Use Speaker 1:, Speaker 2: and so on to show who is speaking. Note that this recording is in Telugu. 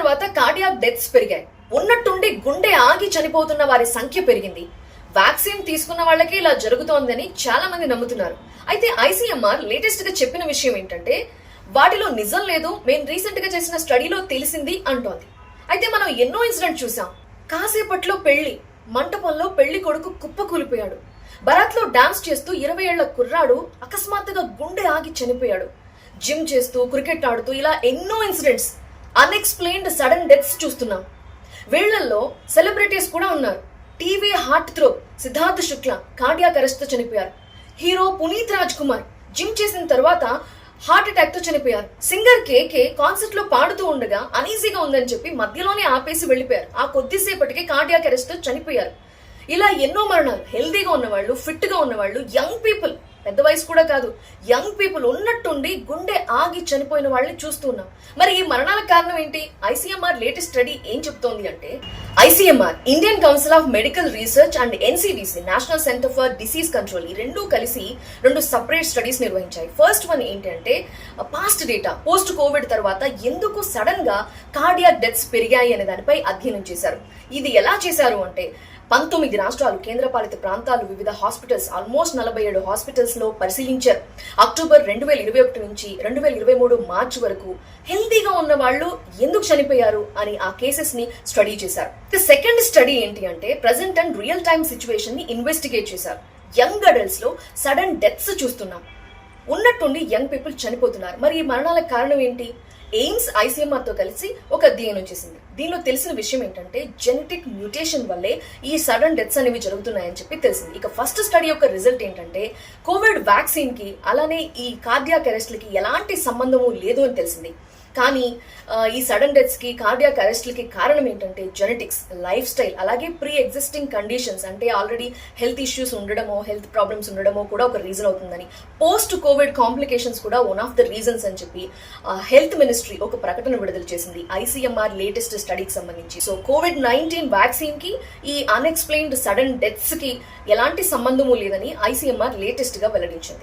Speaker 1: తర్వాత కార్డియాక్ డెత్స్ పెరిగాయి. ఉన్నట్టుండి గుండె ఆగి చనిపోతున్న వారి సంఖ్య పెరిగింది. వ్యాక్సిన్ తీసుకున్న వాళ్ళకి ఇలా జరుగుతోందని చాలా మంది నమ్ముతున్నారు. అయితే ఐసీఎంఆర్ లేటెస్ట్గా చెప్పిన విషయం ఏంటంటే వాటిలో నిజం లేదు మేము రీసెంట్గా చేసిన స్టడీలో తెలిసింది అంటోంది. అయితే మనం ఎన్నో ఇన్సిడెంట్ చూసాం కాసేపట్లో పెళ్ళి మంటపంలో పెళ్ళి కొడుకు కుప్ప కూలిపోయాడు. బరాత్లో డాన్స్ చేస్తూ ఇరవై ఏళ్ళ కుర్రాడు అకస్మాత్తుగా గుండె ఆగి చనిపోయాడు. జిమ్ చేస్తూ క్రికెట్ ఆడుతూ ఇలా ఎన్నో ఇన్సిడెంట్స్ అన్ఎక్స్ప్లెయిన్డ్ సడన్ డెత్స్ చూస్తున్నాం. వీళ్ళల్లో సెలబ్రిటీస్ కూడా ఉన్నారు. TV heartthrob Siddharth Shukla cardiac అరెస్ట్తో చనిపోయారు. హీరో పునీత్ రాజ్ కుమార్ జిమ్ చేసిన తర్వాత హార్ట్ అటాక్తో చనిపోయారు. సింగర్ కేకే కాన్సర్ట్లో పాడుతూ ఉండగా అనీజీగా ఉందని చెప్పి మధ్యలోనే ఆపేసి వెళ్ళిపోయారు. ఆ కొద్దిసేపటికి కార్డియాక్ అరెస్ట్తో చనిపోయారు. ఇలా ఎన్నో మరణాలు హెల్దీగా ఉన్నవాళ్ళు ఫిట్గా ఉన్నవాళ్ళు యంగ్ పీపుల్ పెద్ద వయసు కూడా కాదు. యంగ్ పీపుల్ ఉన్నట్టుండి గుండె ఆగి చనిపోయిన వాళ్ళని చూస్తున్నాం మరి ఈ మరణాల కారణం ఏంటి? ఐసీఎంఆర్ లేటెస్ట్ స్టడీ ఏం చెప్తోంది అంటే ICMR Indian Council of Medical Research and NCDC National Centre for Disease Control ఈ రెండు కలిసి రెండు సపరేట్ స్టడీస్ నిర్వహించాయి. ఫస్ట్ వన్ ఏంటంటే పాస్ట్ డేటా పోస్ట్ కోవిడ్ తర్వాత ఎందుకు సడన్గా కార్డియాక్ డెత్స్ పెరిగాయి అనే దానిపై అధ్యయనం చేశారు. ఇది ఎలా చేశారు అంటే పంతొమ్మిది రాష్ట్రాలు కేంద్రపాలిత ప్రాంతాలు వివిధ హాస్పిటల్స్ ఆల్మోస్ట్ నలభై ఏడు హాస్పిటల్స్లో పరిశీలించారు. అక్టోబర్ రెండు వేల ఇరవై ఒకటి నుంచి రెండు వేల ఇరవై మూడు మార్చి వరకు హెల్తీగా ఉన్న వాళ్ళు ఎందుకు చనిపోయారు అని ఆ కేసెస్ని స్టడీ చేశారు. సెకండ్ స్టడీ ఏంటి అంటే ప్రజెంట్ అండ్ రియల్ టైమ్ సిచ్యువేషన్ని ఇన్వెస్టిగేట్ చేశారు. యంగ్ అడల్ట్స్లో సడన్ డెత్స్ చూస్తున్నాం. ఉన్నట్టుండి యంగ్ పీపుల్ చనిపోతున్నారు. మరి ఈ మరణాలకు కారణం ఏంటి? ఎయిమ్స్ ఐసీఎంఆర్తో కలిసి ఒక అధ్యయనం చేసింది దీనిలో తెలిసిన విషయం ఏంటంటే జెనెటిక్ మ్యూటేషన్ వల్లే ఈ సడన్ డెత్స్ అనేవి జరుగుతున్నాయని చెప్పి తెలిసింది. ఇక ఫస్ట్ స్టడీ యొక్క రిజల్ట్ ఏంటంటే కోవిడ్ వ్యాక్సిన్కి అలానే ఈ కార్డియాక్ అరెస్ట్లకి ఎలాంటి సంబంధము లేదు అని తెలిసింది. కానీ ఈ సడన్ డెత్స్కి కార్డియాక్ అరెస్ట్లకి కారణం ఏంటంటే జెనెటిక్స్ లైఫ్ స్టైల్ అలాగే ప్రీ ఎగ్జిస్టింగ్ కండిషన్స్ అంటే ఆల్రెడీ హెల్త్ ఇష్యూస్ ఉండడమో హెల్త్ ప్రాబ్లమ్స్ ఉండడమో కూడా ఒక రీజన్ అవుతుందని. పోస్ట్ కోవిడ్ కాంప్లికేషన్స్ కూడా వన్ ఆఫ్ ద రీజన్స్ అని చెప్పి హెల్త్ మినిస్ట్రీ ఒక ప్రకటన విడుదల చేసింది. ఐసీఎంఆర్ లేటెస్ట్ స్టడీకి సంబంధించి. సో కోవిడ్ నైన్టీన్ వ్యాక్సిన్కి ఈ అన్ఎక్స్ప్లెయిన్డ్ సడన్ డెత్స్కి ఎలాంటి సంబంధము లేదని ఐసీఎంఆర్ లేటెస్ట్గా వెల్లడించింది.